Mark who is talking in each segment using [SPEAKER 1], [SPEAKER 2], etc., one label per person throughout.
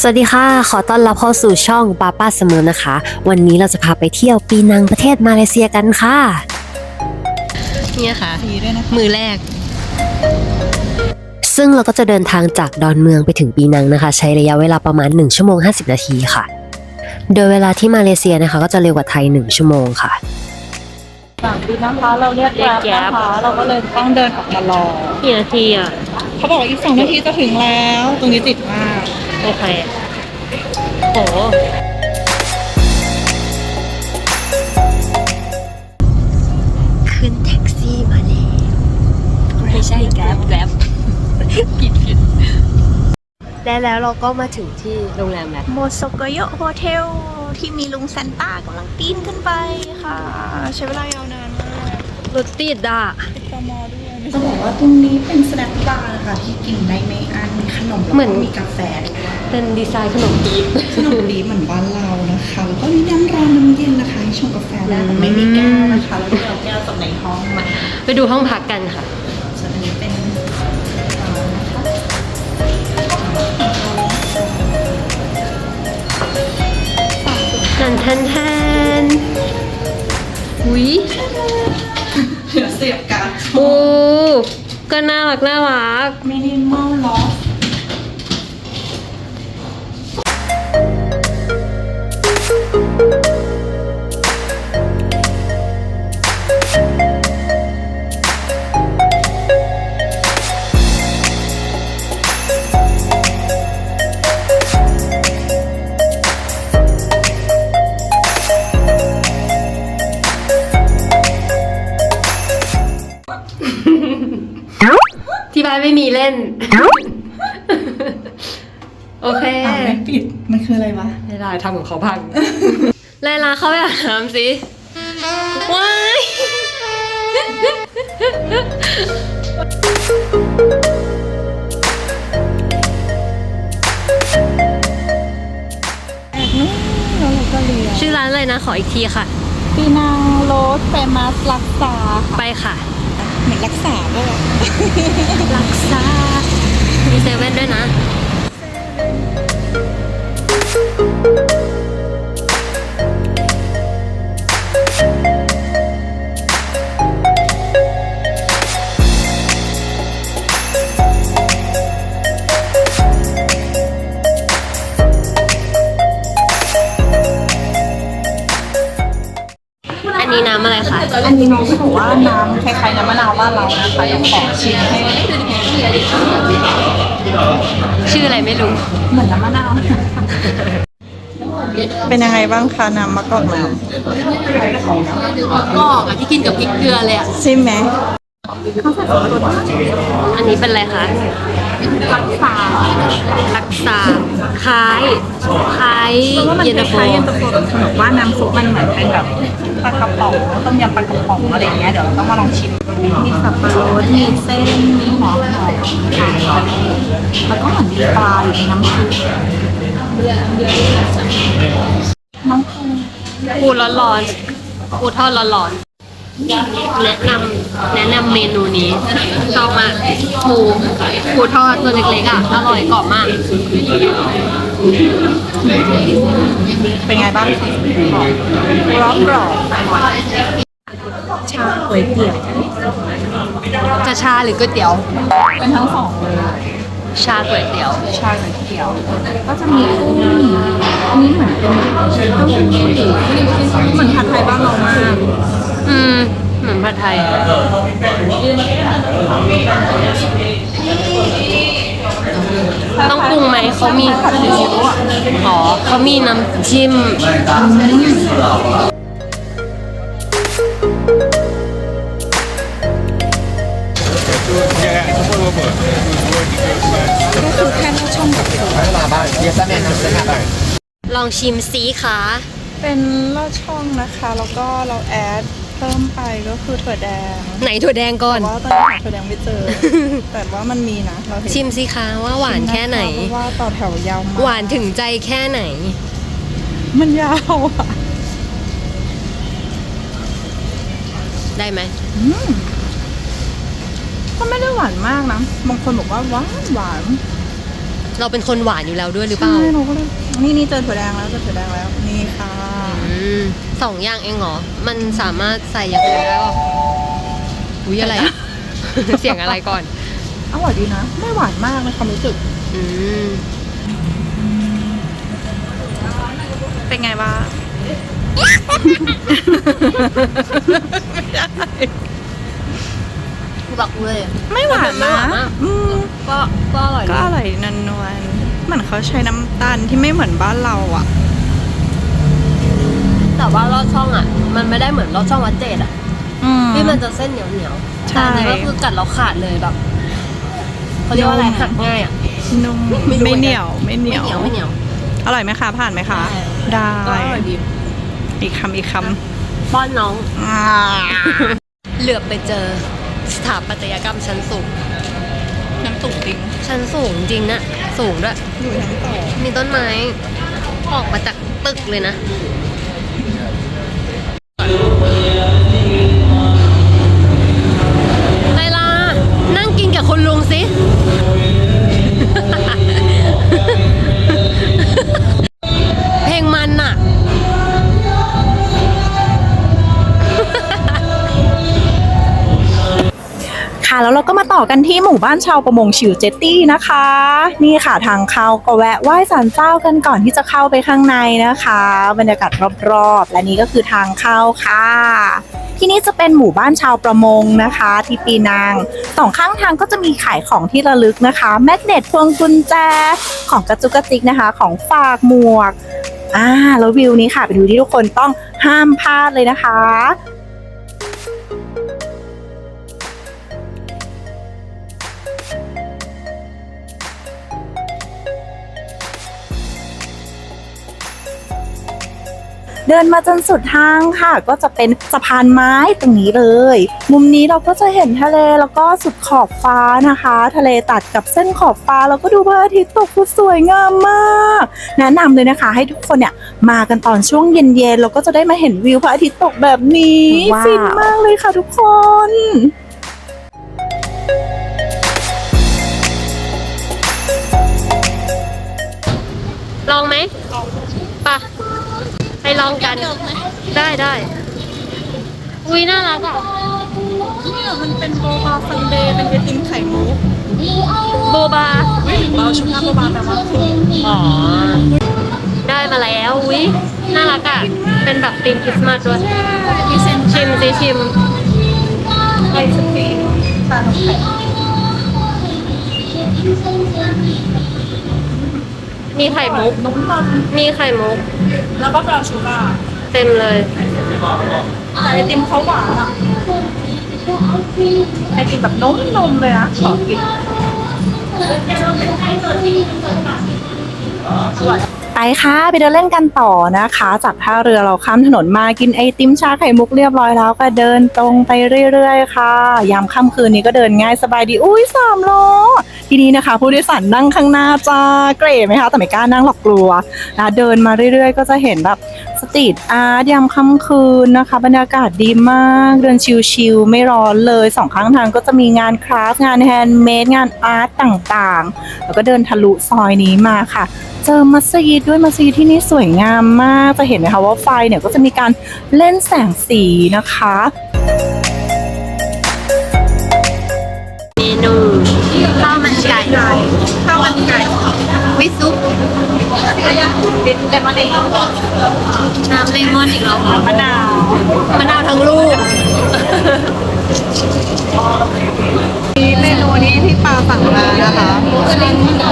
[SPEAKER 1] สวัสดีค่ะ ขอต้อนรับเข้าสู่ช่องป้าป้าเสมอนะคะ วันนี้เราจะพาไปเที่ยวปีนังประเทศมาเลเซียกันค่ะ
[SPEAKER 2] เนี่ยค่ะ
[SPEAKER 3] ดีด้วยนะ
[SPEAKER 2] มือแรก
[SPEAKER 1] ซึ่งเราก็จะเดินทางจากดอนเมืองไปถึงปีนังนะคะ ใช้ระยะเวลาประมาณ 1 ชั่วโมง 50 นาทีค่ะ โดยเวลาที่มาเลเซียนะคะ ก็จะเร็วกว่าไทย 1 ชั่วโมงค่ะ
[SPEAKER 3] ฝั่งดีนะคะเราเรียกแกร็บ
[SPEAKER 2] เรียก
[SPEAKER 3] นะ
[SPEAKER 2] Grab
[SPEAKER 3] คะเราก็เลยต้องเดินออกมารอ
[SPEAKER 2] กี่นาทีอะ
[SPEAKER 3] เขาบอกว่าอีกสองนาทีจะถึงแล้ว ตรงนี้ติดมาก
[SPEAKER 2] โอเค โห
[SPEAKER 1] ขึ้นแท็กซี่มาแล้วไม่ใช่แกร็บแกร็บ
[SPEAKER 2] ผิดผิด
[SPEAKER 1] และแล้วเราก็มาถึงที่โรงแรมแล้ว
[SPEAKER 3] โมโซโกโยโฮเทลที่มีลุงซานต้ากำลังปีนขึ้นไปค่ะ ใช้เวลายาวนานมาก
[SPEAKER 1] รถติดอะ
[SPEAKER 3] ติดตมด้วยจะบอกว่าตรงนี้เป็นสแน็คบาร์นะคะที่กินได้ไม่อั้นมีขนมแล้ว
[SPEAKER 1] เหมือน
[SPEAKER 3] ก็มีกาแฟด้วย
[SPEAKER 1] เป็นดีไซน์ขนมปี๊บ
[SPEAKER 3] ขนมดีเหมือนบ้านเรานะคะ แล้วก็มีน้ำร้อนน้ำเย็นนะคะให้ชงกาแฟได้แต่ไม่มีแก้วนะคะแล้วก็เอาแก้วจากในห้องมา
[SPEAKER 1] ไปดูห้องพักกันค่ะ
[SPEAKER 3] ส่วนอันนี้เป็น
[SPEAKER 1] แทนแทนแทนหุย
[SPEAKER 3] เดี๋ยวเสียบกัน
[SPEAKER 1] โอ้ก็น่ารักน่ารัก
[SPEAKER 3] มินิมอลล็อก
[SPEAKER 1] ไม่มีเล่น โอเค
[SPEAKER 3] อ่าไม่ปิด มันคืออะไรวะ
[SPEAKER 1] ไลลาทำของเขาพัง ไลลาเข้าไปอาบน้ำสิ ว้าย
[SPEAKER 3] แล้วเราก็เรียน
[SPEAKER 1] ชื่อร้านอะไรนะ ขออีกทีค่ะ
[SPEAKER 3] ปีนาโรสเฟมัสรักษาค่ะ
[SPEAKER 1] ไปค่ะ
[SPEAKER 3] เหมือนรักษาด้วย
[SPEAKER 1] รักษา มีเซเว่นด้วยนะอัน อะไรคะ
[SPEAKER 3] อันนี้น้องเขาบอกว่าน้ำคล้ายๆน้ำมะนาวบ้านเรานะคะอยากขอชิมให้
[SPEAKER 1] ชื่ออะไรไม่รู้
[SPEAKER 3] เหมือนน้ำมะนาว เป็นยังไงบ้างคะน้ำมะกอกน้
[SPEAKER 1] ก็อะที่กินกับพริกเกลือเลยอะำ
[SPEAKER 3] ชิมไหม
[SPEAKER 1] อันนี้เป็นอะไรคะ
[SPEAKER 3] รักษา
[SPEAKER 1] รักษาคล้ายคล้าย
[SPEAKER 3] เพราะว่ามัน
[SPEAKER 1] เย็น
[SPEAKER 3] ค
[SPEAKER 1] ตาโฟ
[SPEAKER 3] ล้ายๆเย็นตาโฟแต่บอกว่าน้ำซุปมันเหมือนเป็นแบบ ปลากระป๋องต้มยำปลากระป๋องอะไรอย่างเงี้ยเดี๋ยวเราต้องมาลองชิมมีสับปะรดมีเส้นมีหัวหอมแล้วก็เหมือนมีปลาอยู่ในน้ำซุปน้องปู
[SPEAKER 1] ปูร้อนๆปูทอดร้อนๆ แนะนำแนะนำเมนูนี้ชอบมากปูปูทอดตัวเล็กๆอะ อร่อยกรอบมาก
[SPEAKER 3] เป็นไงบ้างกรอบกรอบชาก๋วยเตี๋ยว
[SPEAKER 1] จะชาหรือก๋วยเตี๋ยว
[SPEAKER 3] เป็นทั้งสองเลย
[SPEAKER 1] ชาก๋วยเตี๋ยว
[SPEAKER 3] ชาก๋วยเตี๋ยว ก็จะมีกุ้งอันนี้เหมือนเป็นเต้าหู้เหมือนผัดไทยบ้านเรามาก
[SPEAKER 1] อืมเหมือนผัดไทยต้องปรุงไหมเขามี
[SPEAKER 3] ผัดซีอิ๊วอะ
[SPEAKER 1] อ๋อเขามีน้ำจิ้ม
[SPEAKER 3] ก็คือแค่ลอดช่องกับเผือก
[SPEAKER 1] ลองชิมซีคะ
[SPEAKER 3] เป็นลอดช่องนะคะ แล้วก็เราแอด เพิ่มไปก็คือถั่วแดง
[SPEAKER 1] ไหนถั่วแดงก่อน
[SPEAKER 3] แต่ว่าตอนนี้หาถั่วแดงไม่เจอ แต่ว่ามันมีนะเราเห็น
[SPEAKER 1] ชิมสิคะว่าหวานแค่ไหน
[SPEAKER 3] เพราะว่าต่อแถวยาวมาก
[SPEAKER 1] หวานถึงใจแค่ไหน
[SPEAKER 3] มันยาวอะ
[SPEAKER 1] ได้ไหม
[SPEAKER 3] อืมก็ไม่ได้หวานมากนะบางคนบอกว่าหวานหวาน
[SPEAKER 1] เราเป็นคนหวานอยู่แล้วด้วยหรือเปล่า
[SPEAKER 3] ใช่หนูก็เลยนี่นี่เจอถั่วแดงแล้วเจอถั่วแดงแล้วนี่ค่ะ
[SPEAKER 1] อืม สองอย่างเองเหรอ มันสามารถใส่อย่างอื่นได้ป่ะอุ้ยอะไรอะ เสียงอะไรก่อน
[SPEAKER 3] อร่อยดีนะ ไม่หวานมากในความรู้สึก
[SPEAKER 1] อืม
[SPEAKER 3] เป็นไงบ้าง
[SPEAKER 1] บอกเลย
[SPEAKER 3] ไม่หวาน
[SPEAKER 1] ไม่
[SPEAKER 3] นะ
[SPEAKER 1] หวานมาก
[SPEAKER 3] อืม
[SPEAKER 1] ก็ก็อร่อย
[SPEAKER 3] ก็อร่อยนันนวลเหมือนเขาใช้น้ำตาลที่ไม่เหมือนบ้านเราอะ
[SPEAKER 1] แต่ว่าลอดช่องอะ มันไม่ได้เหมือนลอดช่องวัดเจดอะ
[SPEAKER 3] อืม
[SPEAKER 1] ที่มันจะเส้นเหนียวเหนียวๆ
[SPEAKER 3] ใช่
[SPEAKER 1] แต่อันนี้ก็คือกัดแล้วขาดเลยแบบเขาเรียกว่าอะไร
[SPEAKER 3] นุ่ม
[SPEAKER 1] หักง่ายอะ
[SPEAKER 3] นุ่ม
[SPEAKER 1] ไม่รู้
[SPEAKER 3] ไม่
[SPEAKER 1] เหมือนกัน
[SPEAKER 3] เหนียวไม่เหนี
[SPEAKER 1] ไม่
[SPEAKER 3] ยว
[SPEAKER 1] เหนียวไม่เหนียว
[SPEAKER 3] อร่อยไหมคะผ่านไหมคะ
[SPEAKER 1] ได้
[SPEAKER 3] ได้
[SPEAKER 1] ก็อร่อยดี
[SPEAKER 3] อีกคำอีกค
[SPEAKER 1] ป้อนน้องำ
[SPEAKER 3] อ่า
[SPEAKER 1] เหลือบไปเจอสถาปัตยกรรมชั้นสูง
[SPEAKER 3] น้ำตุ่มจริง
[SPEAKER 1] ชั้นสูงจริงนะสูงด้วย
[SPEAKER 3] อยู่ทั้งต่อ
[SPEAKER 1] มีต้นไม้ออกมาจากตึกเลยนะ ค่ะ
[SPEAKER 3] แล้วเราก็มาต่อกันที่หมู่บ้านชาวประมงชิวเจตตี้นะคะ นี่ค่ะทางเข้าก็แวะไหว้ศาลเจ้ากันก่อนที่จะเข้าไปข้างในนะคะ บรรยากาศรอบๆ และนี่ก็คือทางเข้าค่ะ ที่นี่จะเป็นหมู่บ้านชาวประมงนะคะ ที่ปีนังสองข้างทางก็จะมีขายของที่ระลึกนะคะ แมกเนตพวงกุญแจของกระจุกกระจิกนะคะ ของฝากหมวกอ่าแล้ววิวนี้ค่ะเป็นวิวที่ทุกคนต้องห้ามพลาดเลยนะคะ เดินมาจนสุดทางค่ะ ก็จะเป็นสะพานไม้ตรงนี้เลย มุมนี้เราก็จะเห็นทะเลแล้วก็สุดขอบฟ้านะคะ ทะเลตัดกับเส้นขอบฟ้าแล้วก็ดูพระอาทิตย์ตกคือสวยงามมาก แนะนำเลยนะคะ ให้ทุกคนเนี่ยมากันตอนช่วงเย็นๆแล้วก็จะได้มาเห็นวิวพระอาทิตย์ตกแบบนี้
[SPEAKER 1] ว้าว
[SPEAKER 3] ฟินมากเลยค่ะทุกคน
[SPEAKER 1] ลองไหมปะไป ลองกัน ได้ได้อุ้ยน่ารักอะ
[SPEAKER 3] เนี่ยมันเป็นโบบาซันเดย์เป็นไอติมไข่มุก
[SPEAKER 1] โบบา
[SPEAKER 3] เราชุบน้ำโบบาแปลว่าคือ
[SPEAKER 1] อ๋อ ได้มาแล้วอุ้ยน่ารักอะ เป็นแบบธีมคริสต์มาสด้วย
[SPEAKER 3] มีเซน
[SPEAKER 1] ชิมสิชิม
[SPEAKER 3] ไอศครีมชานมไข่
[SPEAKER 1] มีไข่มุก
[SPEAKER 3] นมนม
[SPEAKER 1] มีไข่มุก
[SPEAKER 3] แล้วก็บราวน์ชูการ์
[SPEAKER 1] เต็มเลย
[SPEAKER 3] แต่ไอติมเขาหวานอะไอติมแบบนมนมเลยนะขอกิน ไปค่ะไปเดินเล่นกันต่อนะคะ จากท่าเรือเราข้ามถนนมากินไอติมชาไข่มุกเรียบร้อยแล้วก็เดินตรงไปเรื่อยๆ ค่ะ ยามค่ำคืนนี้ก็เดินง่ายสบายดี อุ้ยสามล้อทีนี้นะคะ ผู้โดยสารนั่งข้างหน้าจ้าเกรไหมคะ แต่ไม่กล้านั่งหรอกกลัวนะเดินมาเรื่อยๆ ก็จะเห็นแบบ สตรีทอาร์ตยามค่ำคืนนะคะ บรรยากาศดีมากเดินชิลๆไม่ร้อนเลยสองข้างทางก็จะมีงานคราฟต์งานแฮนด์เมดงานอาร์ตต่างๆ แล้วก็เดินทะลุซอยนี้มาค่ะ เจอมัสยิดด้วยมัสยิดที่นี่สวยงามมากจะเห็นไหมคะว่าไฟเนี่ยก็จะมีการเล่นแสงสีนะคะ เป็นเลมอนเอ
[SPEAKER 1] น้ำเลมอนอีกแล้วค่ะ
[SPEAKER 3] มะนาว
[SPEAKER 1] มะนาวทั้งลูก
[SPEAKER 3] เมนูนี้ที่ปาสั่งมานะคะ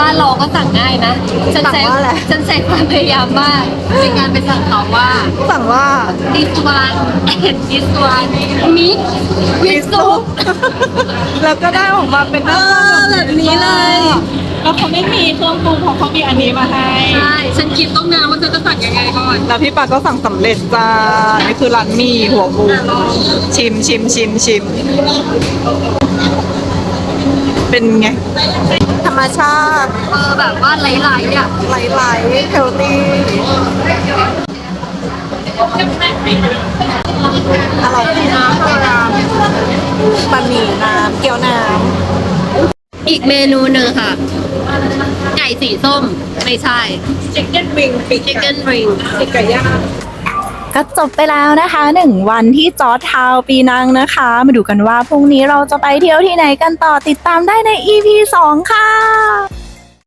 [SPEAKER 1] บ้านเราก็สั่งง่ายนะฉันใช้
[SPEAKER 3] สั่งว่าอะไร
[SPEAKER 1] ฉันใช้ความพยายามมากในการไปสั่งเขาว่า
[SPEAKER 3] สั่งว่า
[SPEAKER 1] this one and this one mix with soup
[SPEAKER 3] แล้วก็ได้ออกมาเป็นหน้าตา
[SPEAKER 1] แบบนี้เลย
[SPEAKER 3] แล้วเขาไม่มีเครื่องปรุงของเขามีอันนี้มาให้
[SPEAKER 1] ใช่ ฉันคิดต้องนานว่าฉันจะสั่งยังไงก่อน
[SPEAKER 3] แล้วพี่ปาก็สั่งสำเร็จจ้า นี่คือร้านหมี่หัวหมูชิมชิมชิมชิม เป็นไง ธรรมชาติ
[SPEAKER 1] เออแบบว่าไหลๆอะ
[SPEAKER 3] ไหลๆเฮลตี้อร่อยน้ำน้ำบะหมี่น้ำเกี๊ยวน้ำ
[SPEAKER 1] อีกเมนูหนึ่งค่ะ ไก่สีส้ม ไม่ใช่
[SPEAKER 4] ชิคเก้นวิงปีก
[SPEAKER 1] chicken ring
[SPEAKER 4] ปีกไก่ย่าง
[SPEAKER 3] ก็จบไปแล้วนะคะหนึ่งวันที่จอร์จทาวน์ปีนังนะคะ มาดูกันว่าพรุ่งนี้เราจะไปเที่ยวที่ไหนกันต่อติดตามได้ใน EP 2 ค่ะ